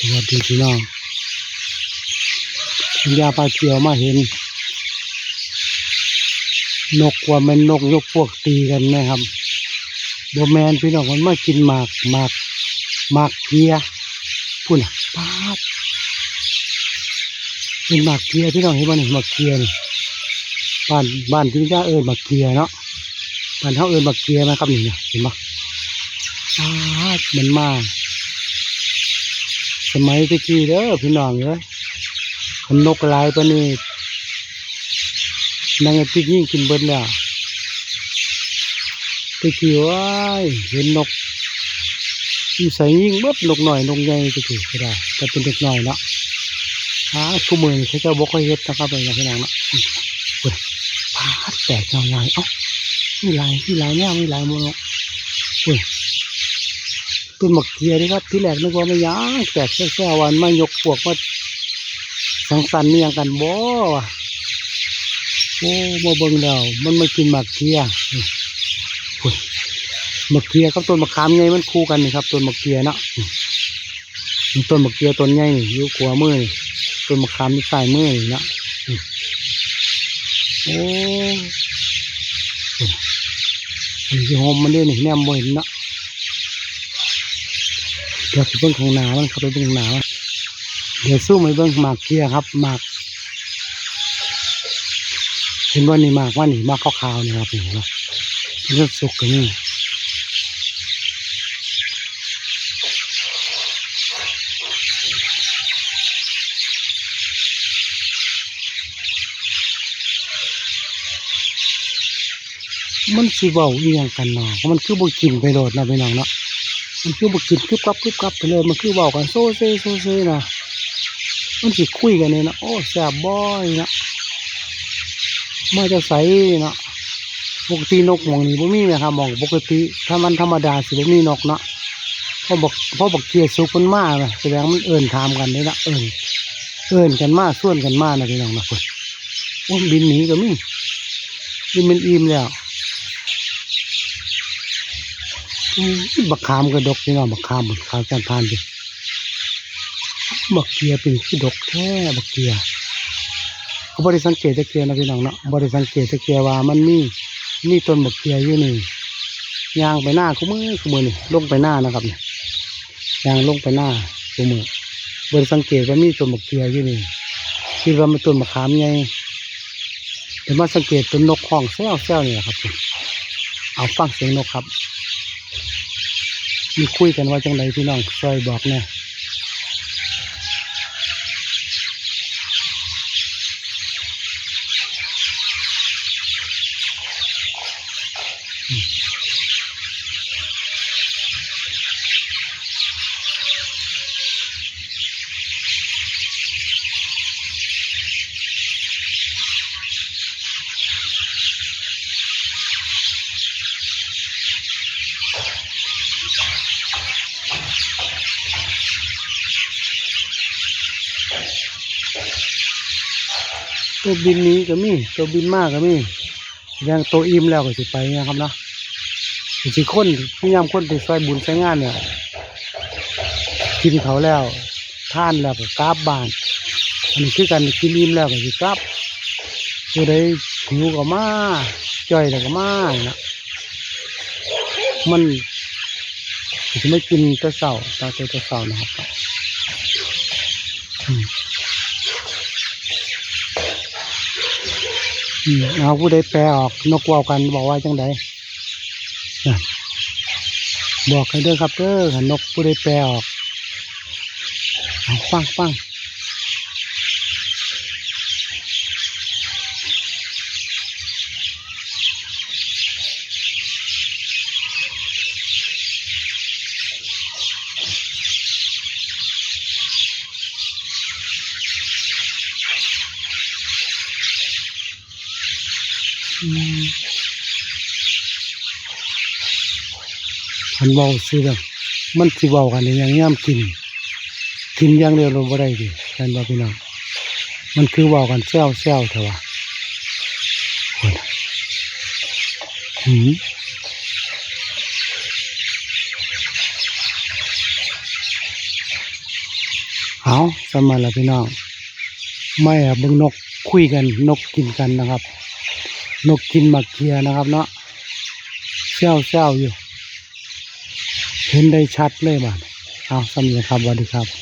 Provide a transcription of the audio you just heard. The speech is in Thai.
สวัสดีพี่น้องคุณยาปลาเกียวมาเห็น นกว่ามันนกยกพวกตีกันนะครับโบแมนพี่น้องมันมากินหมากหมากหมากเกียพุ่นะปาดเป็นหมากเกียพี่น้องเห็นบ้านหมากเกียนี่บ้านบ้านที่ย่าเอิญหมากเกียเนาะบ้านเขาเอิญหมากเกียนะครับนี่เนี่ยเห็นปะปาดมันมาส มัยตะกี้เด้อพี่น้องเอ้ยคนนกลายปานนี้นางติ๊กยิ่งกินเบิดแล้วตะกี้ว้ายเห็นนกมีใส่ยิ่งเบิดนกหน่อยนกใหญ่ตะกี้ก็ได้แต่เป็นเด็กหน้อยเนาะหาคู่มือนี่เขาจ้าบอกให้เฮ็ดนะครับเป็นพี่น้องเนาะเว้ยพาดแตกเงาใหญ่เอ้ามีลายมีลายเนี่ยมีลายหมดเนาะเว้ย ต้นมะเขือนี่ครับที่แรกนึกว่าไม่ยางแตกแค่วันมายกพวกมาสังสรรค์เนี่ยงกันบ่โอ้มาเบิ่งแล้วมันมากินมะเขือนี่โอ้ยมะเขือกับต้นมะขามใหญ่มันคู่กันนี่ครับต้นมะเขือเนาะต้นมะเขือต้นใหญ่นี่อยู่ขวามือต้นมะขามที่ใส่มือนี่เนาะโอ้ยหอมมันเด้นี่แนมบ่เห็นเนาะ เดี๋ยวไปเบิ้งของหนามันครับไปเบิ้งหนามันเดี๋ยวสู้ไปเบิ้งหมากเกียครับหมากเห็นว่านี่หมากว่านี่หมากขาวๆนี่ครับนี่เนาะมันจะสุกกันนี่มันสิเบาอีหยังกันเนาะเพราะมันคือบ่กินไปโดดเนาะพี่น้องเนาะ มันคือบุกินคึบกับคึบกับไปเลยมันคือบอกกันโซ่เซ่โซ่เซ่นะมันสิคุยกันเนี่ยนะโอ้แสบบ่อยนะมาจะใสนะปกตินกมองนี้บ่มีนะครับมองปกติถ้ามันธรรมดาสิบ่มีนกเนาะเพราะบอกเพราะบอกเกียร์สุกมันมาไงแสดงมันเอิ่นถามกันเลยนะเอิ่นเอิ่นกันมาส่วนกันมานะพี่น้องนะคนโอ้บินหนีก็มีบินมันอิ่มแล้ว บักขามก็ดกพี่น้องบักขามบักขามจานทานดิบักเกียเป็นที่ดกแท้บักเกียเขาบริสังเกตตะเกียนะพี่น้องเนาะบริสังเกตตะเกียว่ามันมีมีต้นบักเกียอยู่นี่ยางไปหน้าคู่มือคู่มือนี่ลงไปหน้านะครับเนี่ยยางลงไปหน้าคู่มือบริสังเกตว่ามีต้นบักเกียอยู่นี่คิดว่ามันต้นบักขามไงแต่มาสังเกตต้นนกห้องแซวแซวนี่แหละครับ เอาฟังเสียงนกครับ มีคุยกันว่าจังไรพี่น้องซอยบอกเนี่ย ตัวบินนี้ก็มีตัวบินมากก็มียังตัวอิ่มแล้วก็สิไปนะครับเนาะสิคนพยายามคนไปซอยบุญใช้งานเนี่ยกินเขาแล้วท่านแล้วก็กราบบ้านอันนี้คือกันกินอิ่มแล้วก็สิกลับตัวใดหิวก็มาจ่อยแล้วก็มานะมันจะไม่กินตะเสาตาเตะเสานะครับอืม อืม เอาผู้ใดแปลออกนกว่าวกันบอกว่าจังใดบอกให้เด้อครับเด้อนนกผู้ใดแปลออกฟังฟัง อันเบาสิเด้อมันสิเบากันอย่างย่ำกิน กินอย่างเดียวเราบ่ได้ดิแฟนบ่พี่น้องมันคือเบากันแซวแซวเถอะวะคนหืมเอาสมาแล้วพี่น้องไม่อะเบิ่งนกคุยกันนกกินกันนะครับ นกกินหมักเคียนะครับเนาะเชี่ยวเชี่ยวอยู่ เห็นได้ชัดเลยบ้านเอาสำเร็จครับสวัสดีครับ